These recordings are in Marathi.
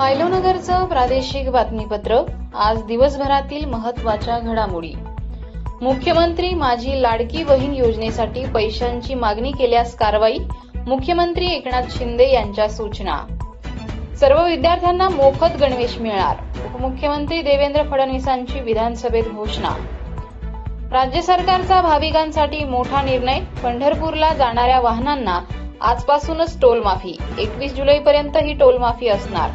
आयलोनगरचं प्रादेशिक बातमीपत्र आज दिवसभरातील महत्त्वाच्या घडामोडी. मुख्यमंत्री माझी लाडकी बहीण योजनेसाठी पैशांची मागणी केल्यास कारवाई मुख्यमंत्री एकनाथ शिंदे यांच्या सूचना. सर्व विद्यार्थ्यांना मोफत गणवेश मिळणार उपमुख्यमंत्री देवेंद्र फडणवीसांची विधानसभेत घोषणा. राज्य सरकारचा भाविकांसाठी मोठा निर्णय पंढरपूरला जाणाऱ्या वाहनांना आजपासूनच टोल माफी एकवीस जुलैपर्यंत ही टोल माफी असणार.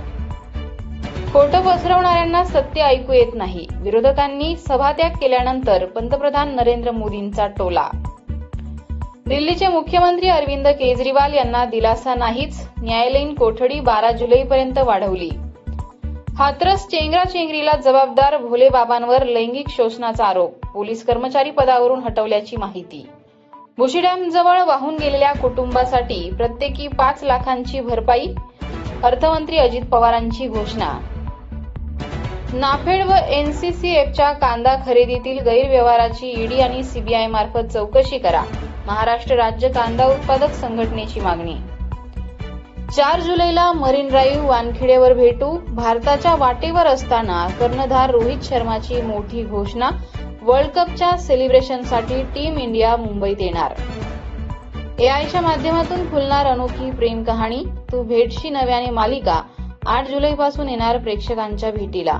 खोटं पसरवणाऱ्यांना सत्य ऐकू येत नाही. विरोधकांनी सभात्याग केल्यानंतर पंतप्रधान नरेंद्र मोदींचा टोला. दिल्लीचे मुख्यमंत्री अरविंद केजरीवाल यांना दिलासा नाहीच न्यायालयीन कोठडी बारा जुलैपर्यंत वाढवली. हाथरस चेंगराचेंगरीला जबाबदार भोलेबाबांवर लैंगिक शोषणाचा आरोप पोलीस कर्मचारी पदावरून हटवल्याची माहिती. बुशी वाहून गेलेल्या कुटुंबासाठी प्रत्येकी पाच लाखांची भरपाई अर्थमंत्री अजित पवारांची घोषणा. नाफेड व एनसीसीएफच्या कांदा खरेदीतील गैरव्यवहाराची ईडी आणि सीबीआय मार्फत चौकशी करा. महाराष्ट्र राज्य कांदा उत्पादक संघटनेची मागणी. चार जुलैला मरीन ड्राईव्ह वानखेडेवर भेटू. भारताच्या वाटेवर असताना कर्णधार रोहित शर्माची मोठी घोषणा. वर्ल्ड कपच्या सेलिब्रेशनसाठी टीम इंडिया मुंबईत येणार. एआयच्या माध्यमातून खुलणार अनोखी प्रेम कहाणी. तू भेटशी नव्याने मालिका. आठ जुलैपासून येणार प्रेक्षकांच्या भेटीला.